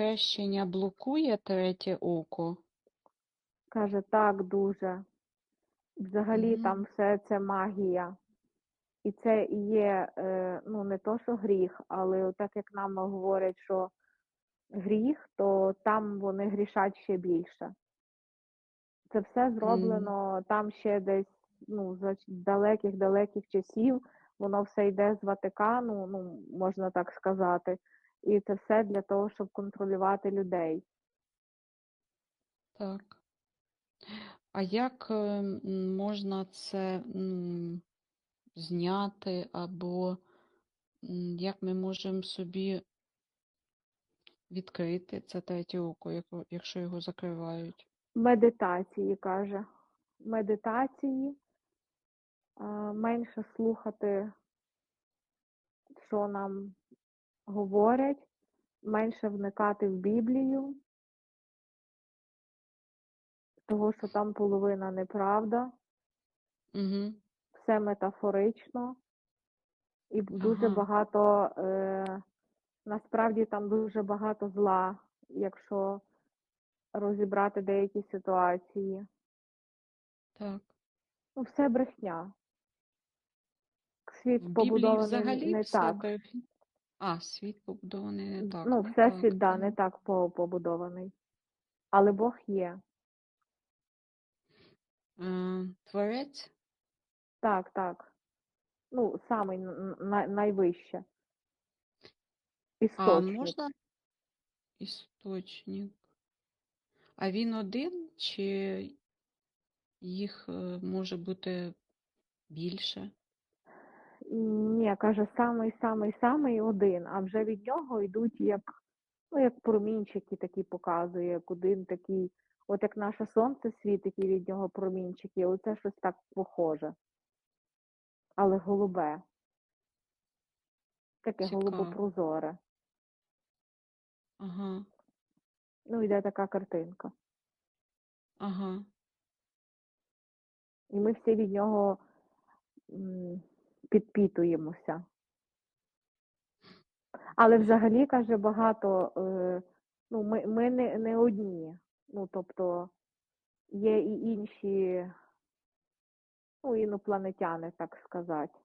хрещення блокує третє око? Каже, так, дуже. Взагалі Мгм. там все це магія. І це і є, е, ну, не то, що гріх, але так як нам говорять, що гріх, то там вони грішать ще більше. Це все зроблено там ще десь, ну, за далеких-далеких часів. Воно все йде з Ватикану, ну, можна так сказати. І це все для того, щоб контролювати людей. Так. А як е, можна це зняти, або як ми можемо собі відкрити це третє око, якщо його закривають? Медитації, каже. Медитації, менше слухати, що нам говорять, менше вникати в Біблію, того, що там половина неправда, Угу. все метафорично, і дуже Ага. багато, е, насправді там дуже багато зла, якщо розібрати деякі ситуації. Так. Ну, все брехня. Світ Біблії побудований взагалі не все так. брехня. А, світ побудований не так. Ну, всесвіт, так, да, не так по- побудований. Але Бог є. Е, Творець? Так, так. Ну, самий н- н- найвище. А Істочник. можна істочник? А він один, чи їх е, може бути більше? Ні, каже, самий, самий, самий один, а вже від нього йдуть як, ну, як промінчики такі показує, як один такий, от як наше сонце світить і від нього промінчики, оце щось так похоже. Але голубе. Таке голубопрозоре. Ага, Ну, йде така картинка. ага. І ми всі від нього м, підпітуємося. Але взагалі, каже, багато, е, ну, ми, ми не, не одні. Ну, тобто є і інші, ну, інопланетяни, так сказати.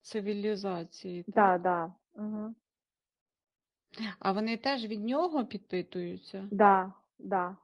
Цивілізації, так? Так, да, да. Угу. А вони теж від нього підпитуються? Да, да.